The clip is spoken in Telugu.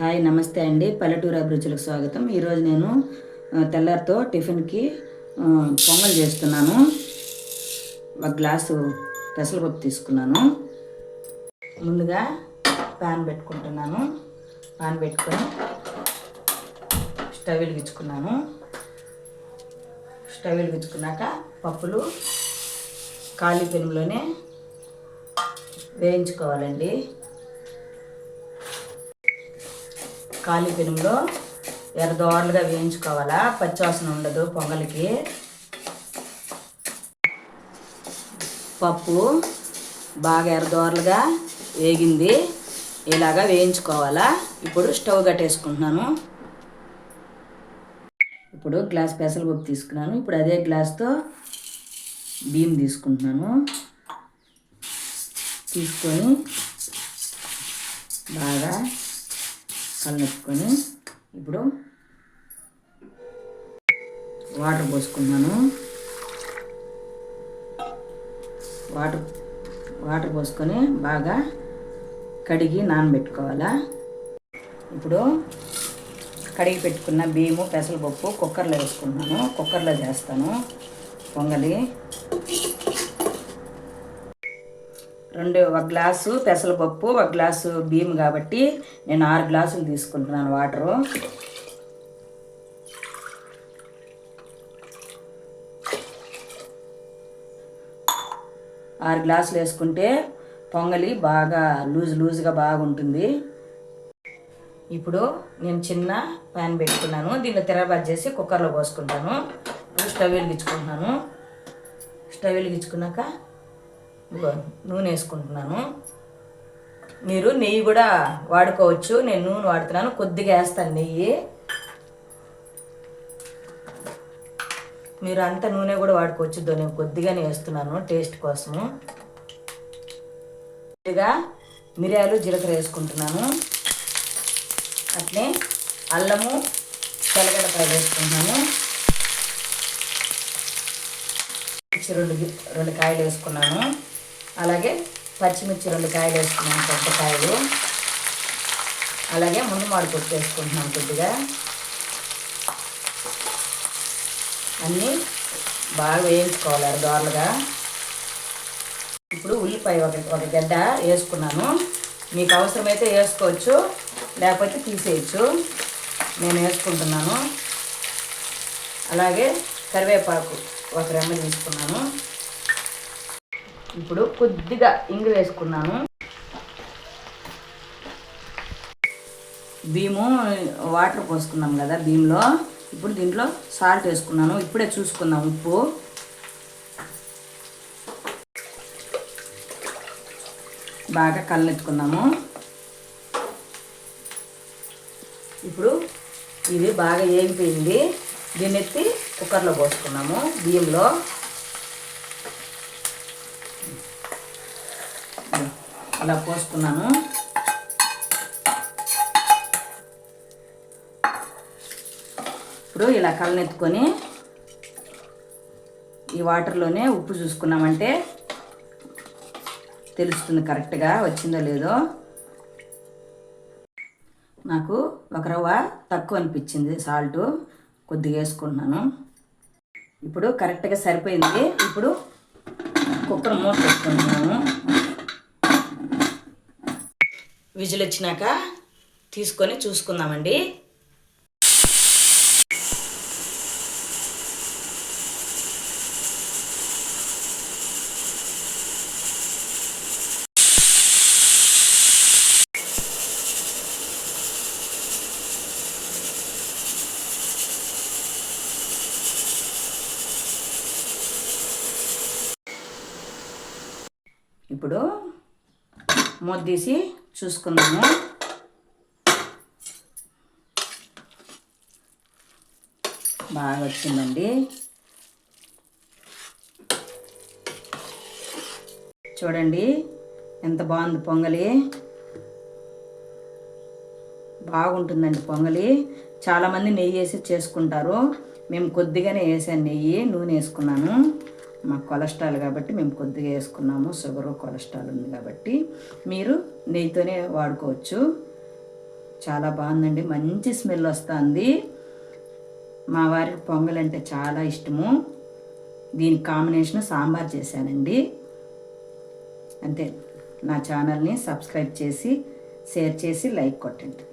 హాయ్ నమస్తే అండి. పల్లెటూరు అభిరుచులకు స్వాగతం. ఈరోజు నేను తెల్లారితో టిఫిన్కి పొంగల్ చేస్తున్నాను. ఒక గ్లాసు పెసరపప్పు తీసుకున్నాను. ముందుగా ప్యాన్ పెట్టుకుంటున్నాను. ప్యాన్ పెట్టుకొని స్టవ్ వెలిగించుకున్నాను. స్టవ్ వెలిగించుకున్నాక పప్పులు ఖాళీ పెనుములోనే వేయించుకోవాలండి. ఖాళీ పెనుములో ఎర్రదోరలుగా వేయించుకోవాలా? పచ్చివాసన ఉండదు పొంగలికి. పప్పు బాగా ఎర్రదోరలుగా వేగింది. ఇలాగా వేయించుకోవాలా? ఇప్పుడు స్టవ్ కట్టేసుకుంటున్నాను. ఇప్పుడు గ్లాస్ పెసరపప్పు తీసుకున్నాను. ఇప్పుడు అదే గ్లాస్తో బియ్యం తీసుకుంటున్నాను. తీసుకొని బాగా కలుపుకొని ఇప్పుడు వాటర్ పోసుకున్నాను. వాటర్ వాటర్ పోసుకొని బాగా కడిగి నానబెట్టుకోవాలా? ఇప్పుడు కడిగి పెట్టుకున్న బియ్యము పెసరపప్పు కుక్కర్లో వేసుకున్నాను. కుక్కర్లో చేస్తాను. పొంగలి. రెండు ఒక గ్లాసు పెసరపప్పు ఒక గ్లాసు బియ్యం కాబట్టి నేను ఆరు గ్లాసులు తీసుకుంటున్నాను వాటరు. ఆరు గ్లాసులు వేసుకుంటే పొంగలి బాగా లూజ్ లూజ్గా బాగుంటుంది. ఇప్పుడు నేను చిన్న ప్యాన్ పెట్టుకున్నాను. దీన్ని తిరగబాద్ చేసి కుక్కర్లో పోసుకుంటాను. స్టవ్ వెలిగించుకుంటున్నాను. స్టవ్ వెలిగించుకున్నాక నూనె వేసుకుంటున్నాను. మీరు నెయ్యి కూడా వాడుకోవచ్చు. నేను నూనె వాడుతున్నాను. కొద్దిగా వేస్తాను నెయ్యి. మీరు అంత నూనె కూడా వాడుకోవచ్చు. దో నేను కొద్దిగానే వేస్తున్నాను టేస్ట్ కోసము. కొద్దిగా మిరియాలు జీలకర్ర వేసుకుంటున్నాను. అట్లే అల్లము తెల్లగడ్డపాయ వేసుకుంటున్నాను. రెండు రెండు కాయలు వేసుకున్నాను. అలాగే పచ్చిమిర్చి రెండు కాయలు వేసుకున్నాం పెద్ద కాయలు. అలాగే ముందు మాడు వేసుకుంటున్నాం కొద్దిగా. అన్నీ బాగా వేయించుకోవాలి దోరలుగా. ఇప్పుడు ఉల్లిపాయ ఒక ఒక గడ్డ వేసుకున్నాను. మీకు అవసరమైతే వేసుకోవచ్చు లేకపోతే తీసేయచ్చు. నేను వేసుకుంటున్నాను. అలాగే కరివేపాకు ఒక రెమ్మ తీసుకున్నాను. ఇప్పుడు కొద్దిగా ఇంగు వేసుకున్నాను. బియ్యము వాటర్ పోసుకున్నాం కదా బియ్యంలో ఇప్పుడు దీంట్లో సాల్ట్ వేసుకున్నాను. ఇప్పుడే చూసుకున్నాం ఉప్పు. బాగా కళ్ళెత్తుకున్నాము. ఇప్పుడు ఇది బాగా వేగిపోయింది దీన్ని ఎత్తి కుక్కర్లో పోసుకున్నాము బియ్యంలో అలా పోసుకున్నాను. ఇప్పుడు ఇలా కళ్ళనెత్తుకొని ఈ వాటర్లోనే ఉప్పు చూసుకున్నామంటే తెలుస్తుంది కరెక్ట్గా వచ్చిందో లేదో. నాకు ఒక రవ్వ తక్కువ అనిపించింది సాల్ట్ కొద్దిగా వేసుకుంటున్నాను. ఇప్పుడు కరెక్ట్గా సరిపోయింది. ఇప్పుడు కుక్కర్ మూత పెట్టుకుంటున్నాను. విజిల్ వచ్చినాక తీసుకొని చూసుకుందామండి. ఇప్పుడు మూత తీసి చూసుకున్నాము బాగా వచ్చిందండి. చూడండి ఎంత బాగుంది పొంగలి. బాగుంటుందండి పొంగలి. చాలామంది నెయ్యి వేసి చేసుకుంటారు. మేము కొద్దిగానే వేసాను నెయ్యి నూనె వేసుకున్నాను. మాకు కొలెస్ట్రాల్ కాబట్టి మేము కొద్దిగా వేసుకున్నాము. షుగర్ కొలెస్ట్రాల్ ఉంది కాబట్టి మీరు నెయ్యితోనే వాడుకోవచ్చు. చాలా బాగుందండి. మంచి స్మెల్ వస్తుంది. మా వారికి పొంగల్ అంటే చాలా ఇష్టము. దీని కాంబినేషన్ సాంబార్ చేశానండి. అంతే. నా ఛానల్ని సబ్స్క్రైబ్ చేసి షేర్ చేసి లైక్ కొట్టండి.